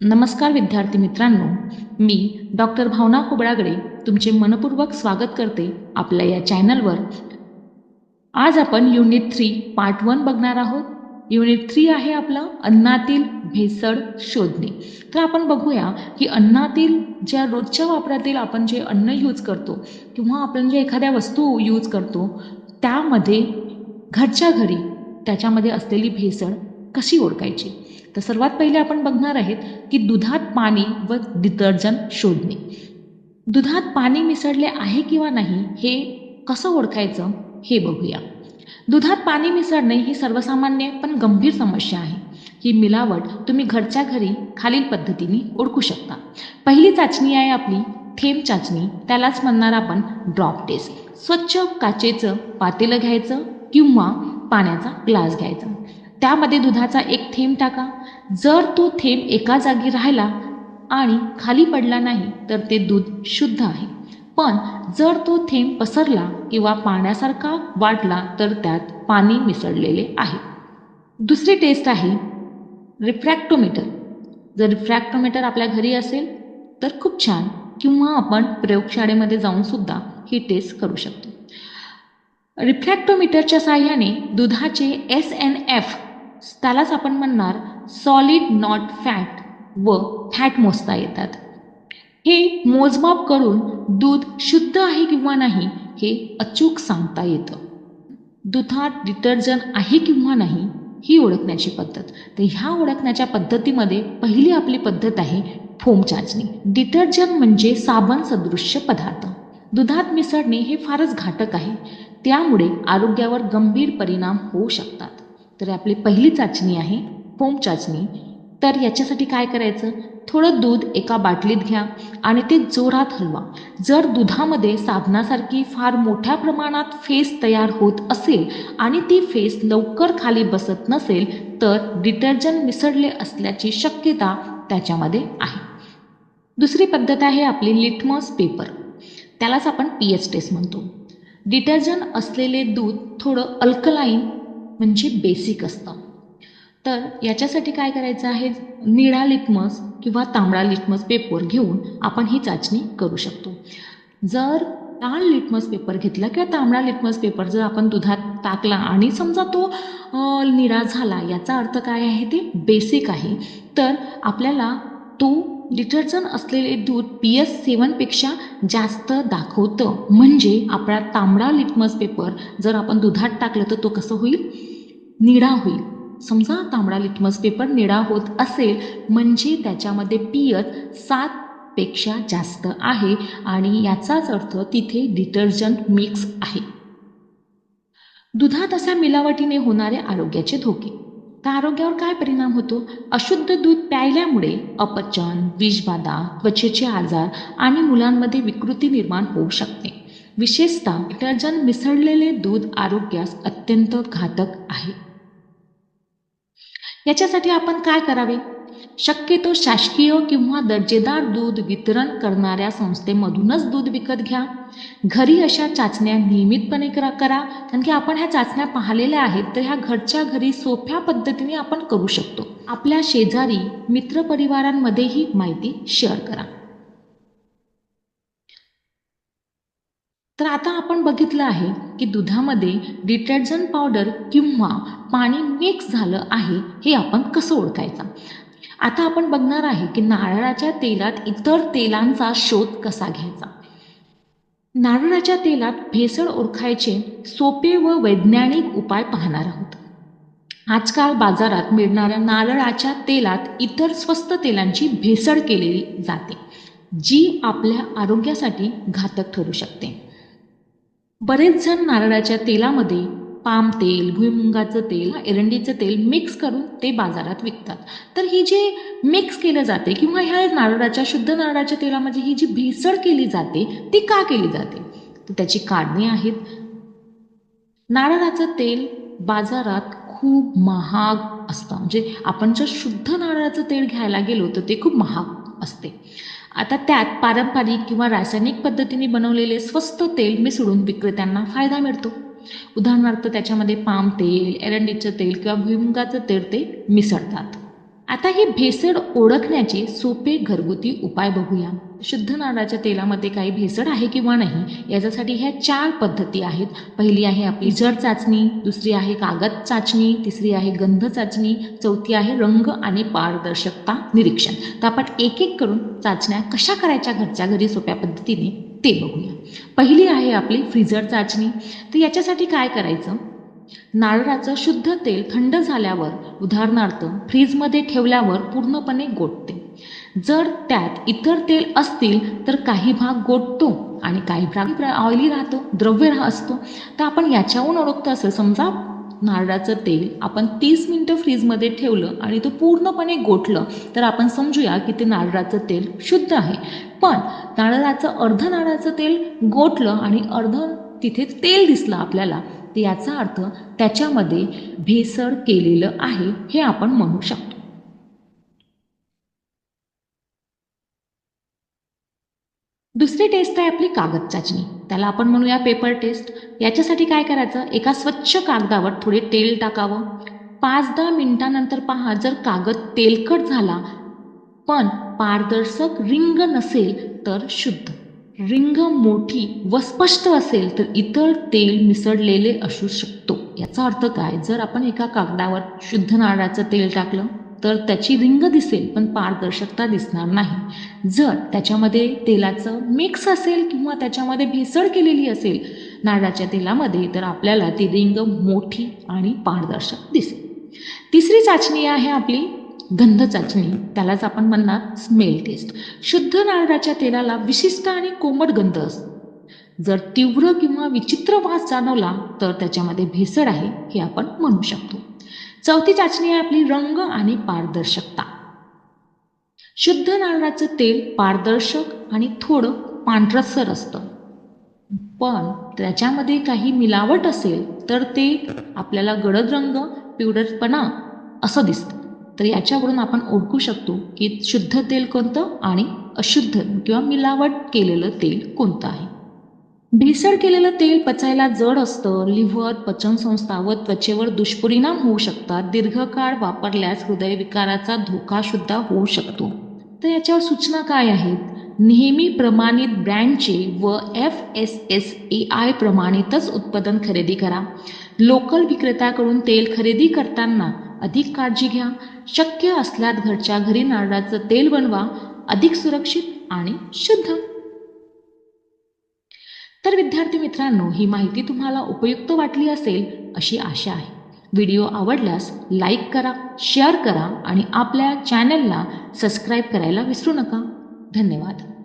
नमस्कार विद्यार्थी मित्रांनो. मी डॉक्टर भावना कुबळागडे तुमचे मनपूर्वक स्वागत करते आपल्या या चॅनलवर. आज आपण युनिट थ्री पार्ट वन बघणार आहोत. युनिट थ्री आहे आपलं अन्नातील भेसळ शोधणे. तर आपण बघूया की अन्नातील ज्या रोजच्या वापरातील आपण जे अन्न यूज करतो किंवा आपण जे एखाद्या वस्तू यूज करतो त्यामध्ये घरच्या घरी त्याच्यामध्ये असलेली भेसळ कशी ओळखायची? तर सर्वात पहिले आपण बघणार आहेत की दुधात पाणी व डिटर्जंट शोधणे. दुधात पाणी मिसळले आहे किंवा नाही हे कसं ओळखायचं हे बघूया. दुधात पाणी मिसळणे ही सर्वसामान्य पण गंभीर समस्या आहे. ही मिलावट तुम्ही घरच्या घरी खालील पद्धतीने ओळखू शकता. पहिली चाचणी आहे आपली थेंब चाचणी. त्यालाच म्हणणार आपण ड्रॉप टेस्ट. स्वच्छ काचेचं पातेलं घ्यायचं किंवा पाण्याचा ग्लास घ्यायचा. त्यामध्ये दुधाचा एक थेंब टाका. जर तो थेंब एका जागी राहिला आणि खाली पडला नाही तर ते दूध शुद्ध आहे. पण जर तो थेंब पसरला किंवा पाण्यासारखा वाटला तर त्यात पाणी मिसळलेले आहे. दुसरी टेस्ट आहे रिफ्रॅक्टोमीटर जर रिफ्रॅक्टोमीटर आपल्या घरी असेल तर खूप छान. किंवा आपण प्रयोगशाळेमध्ये जाऊन सुद्धा ही टेस्ट करू शकतो. रिफ्रॅक्टोमीटरच्या साह्याने दुधाचे एस एन एफ त्यालाच आपण म्हणणार सॉलिड नॉट फॅट व फॅट मोजता येतात. हे मोजमाप करून दूध शुद्ध आहे किंवा नाही हे अचूक सांगता येतं. दुधात डिटर्जंट आहे किंवा नाही ही ओळखण्याची पद्धत. तर ह्या ओळखण्याच्या पद्धतीमध्ये पहिली आपली पद्धत आहे फोम चाचणी. डिटर्जंट म्हणजे साबण सदृश्य पदार्थ. दुधात मिसळणे हे फारच घातक आहे. त्यामुळे आरोग्यावर गंभीर परिणाम होऊ शकतात. तर आपली पहिली चाचणी आहे फोम चाचणी. तर याच्यासाठी काय करायचं? थोडं दूध एका बाटलीत घ्या आणि ते जोरात हलवा. जर दुधामध्ये साबणासारखी फार मोठ्या प्रमाणात फेस तयार होत असेल आणि ती फेस लवकर खाली बसत नसेल तर डिटर्जंट मिसळले असल्याची शक्यता त्याच्यामध्ये आहे. दुसरी पद्धत आहे आपली लिटमस पेपर. त्यालाच आपण पी एच टेस्ट म्हणतो. डिटर्जंट असलेले दूध थोडं अल्कलाईन म्हणजे बेसिक असतं. तर याच्यासाठी काय करायचं आहे? निळा लिटमस किंवा तांबडा लिटमस पेपर घेऊन आपण ही चाचणी करू शकतो. जर लाल लिटमस पेपर घेतला किंवा तांबडा लिटमस पेपर जर आपण दुधात टाकला आणि समजा तो निळा झाला याचा अर्थ काय आहे ते? बेसिक आहे. तर आपल्याला तो डिटर्जंट असलेले दूध पी एस सेवनपेक्षा जास्त दाखवतं. म्हणजे आपला तांबडा लिटमस पेपर जर आपण दुधात टाकलं तर तो कसं होईल? निळा होईल. समजा तांबडा लिटमस पेपर निळा होत असेल म्हणजे त्याच्यामध्ये पियत सात सातपेक्षा जास्त आहे आणि याचाच अर्थ तिथे डिटर्जंट मिक्स आहे. दुधात अशा मिलावटीने होणारे आरोग्याचे धोके. तर आरोग्यावर काय परिणाम होतो? अशुद्ध दूध प्यायल्यामुळे अपचन विषबाधा त्वचेचे आजार आणि मुलांमध्ये विकृती निर्माण होऊ शकते. विशेषतः डिटर्जंट मिसळलेले दूध आरोग्यास अत्यंत घातक आहे. याच्यासाठी आपण काय करावे? शक्यतो शासकीय किंवा दर्जेदार दूध वितरण करणाऱ्या संस्थेमधूनच दूध विकत घ्या. घरी अशा चाचण्या नियमितपणे करा करा. कारण की आपण ह्या चाचण्या पाहिलेल्या आहेत तर ह्या घरच्या घरी सोप्या पद्धतीने आपण करू शकतो. आपल्या शेजारी मित्रपरिवारांमध्येही माहिती शेअर करा. तर आता आपण बघितलं आहे की दुधामध्ये डिटर्जंट पावडर किंवा पाणी मिक्स झालं आहे हे आपण कसं ओळखायचं? आता आपण बघणार आहे की नारळाच्या तेलात इतर तेलांचा शोध कसा घ्यायचा? नारळाच्या तेलात भेसळ ओळखायचे सोपे व वैज्ञानिक उपाय पाहणार आहोत. आजकाल बाजारात मिळणाऱ्या नारळाच्या तेलात इतर स्वस्त तेलांची भेसळ केलेली जाते जी आपल्या आरोग्यासाठी घातक ठरू शकते. बरेच जण नारळाच्या तेलामध्ये पाम तेल भुईमुंगाचं तेल एरंडीचं तेल मिक्स करून ते बाजारात विकतात. तर ही जे मिक्स केलं जाते किंवा ह्या नारळाच्या शुद्ध नारळाच्या तेलामध्ये ही जी भेसळ केली जाते ती का केली जाते? तर त्याची कारणे आहेत. नारळाचं तेल बाजारात खूप महाग असतं. म्हणजे आपण जर शुद्ध नारळाचं तेल घ्यायला गेलो तर ते खूप महाग असते. आता त्यात पारंपरिक किंवा रासायनिक पद्धतीने बनवलेले स्वस्त तेल मिसळून विक्रेत्यांना फायदा मिळतो. उदाहरणार्थ त्याच्यामध्ये पाम तेल एरंडीचं तेल किंवा भुईमुगाचं तेल ते मिसळतात. आता हे भेसळ ओळखण्याचे सोपे घरगुती उपाय बघूया. शुद्ध नारळाच्या तेलामध्ये काही भेसळ आहे किंवा नाही याच्यासाठी ह्या चार पद्धती आहेत. पहिली आहे आपली जड चाचणी दुसरी आहे कागद चाचणी तिसरी आहे गंध चाचणी चौथी आहे रंग आणि पारदर्शकता निरीक्षण. तर आपण एक एक करून चाचण्या कशा करायच्या घरच्या घरी सोप्या पद्धतीने? ते बघूया. पहिली आहे आपली फ्रीजर चाचणी. तर याच्यासाठी काय करायचं? नारळाचं शुद्ध तेल थंड झाल्यावर उदाहरणार्थ फ्रीजमध्ये ठेवल्यावर पूर्णपणे गोठते. जर त्यात इतर तेल असतील तर काही भाग गोठतो आणि काही भाग ऑइली राहतो द्रव्य असतो. तर आपण याच्याहून ओळखतो असं समजा नारळाचं तेल आपण तीस मिनटं फ्रीजमध्ये ठेवलं आणि तो पूर्णपणे गोठलं तर आपण समजूया की ते नारळाचं तेल शुद्ध आहे. पण नारळाचं अर्ध नारळाचं तेल गोठलं आणि अर्ध तिथे तेल दिसलं आपल्याला तर याचा अर्थ त्याच्यामध्ये भेसळ केलेलं आहे हे आपण म्हणू शकतो. दुसरी टेस्ट आहे आपली कागद चाचणी. त्याला आपण म्हणूया पेपर टेस्ट याच्यासाठी काय करायचं? एका स्वच्छ कागदावर थोडे तेल टाकावं. पाच दहा मिनिटानंतर पहा जर कागद तेलकट झाला पण पारदर्शक रिंग नसेल तर शुद्ध. रिंग मोठी व स्पष्ट असेल तर इतर तेल मिसळलेले असू शकतो. याचा अर्थ काय? जर आपण एका कागदावर शुद्ध नारळाचं तेल टाकलं तर त्याची रिंग दिसेल पण पारदर्शकता दिसणार नाही. जर त्याच्यामध्ये तेलाचं मिक्स असेल किंवा त्याच्यामध्ये भेसळ केलेली असेल नारळाच्या तेलामध्ये तर आपल्याला ती रिंग मोठी आणि पारदर्शक दिसेल. तिसरी चाचणी आहे आपली गंध चाचणी. त्यालाच आपण म्हणणार स्मेल टेस्ट शुद्ध नारळाच्या तेलाला विशिष्ट आणि कोमट गंध असतो. जर तीव्र किंवा विचित्र वास जाणवला तर त्याच्यामध्ये भेसळ आहे हे आपण म्हणू शकतो. चौथी चाचणी आहे आपली रंग आणि पारदर्शकता. शुद्ध नारळाचं तेल पारदर्शक आणि थोडं पांढरसर असतं. पण त्याच्यामध्ये काही मिलावट असेल तर ते आपल्याला गडद रंग पिवडरपणा असं दिसतं. तर याच्यावरून आपण ओळखू शकतो की शुद्ध तेल कोणतं आणि अशुद्ध किंवा मिलावट केलेलं तेल कोणतं आहे. भेसळ केलेलं तेल पचायला जड असतं. लिव्हर पचनसंस्था व त्वचेवर दुष्परिणाम होऊ शकतात. दीर्घकाळ वापरल्यास हृदयविकाराचा धोका सुद्धा होऊ शकतो. तर याच्यावर सूचना काय आहेत? नेहमी प्रमाणित ब्रँडचे व F S S A I प्रमाणितच उत्पादन खरेदी करा. लोकल विक्रेत्याकडून तेल खरेदी करताना अधिक काळजी घ्या. शक्य असल्यास घरच्या घरी नारळाचं तेल बनवा. अधिक सुरक्षित आणि शुद्ध. तर विद्यार्थी मित्रांनो ही माहिती तुम्हाला उपयुक्त वाटली असेल अशी आशा आहे. व्हिडिओ आवडल्यास लाईक करा शेअर करा आणि आपल्या चॅनलला सबस्क्राईब करायला विसरू नका. धन्यवाद.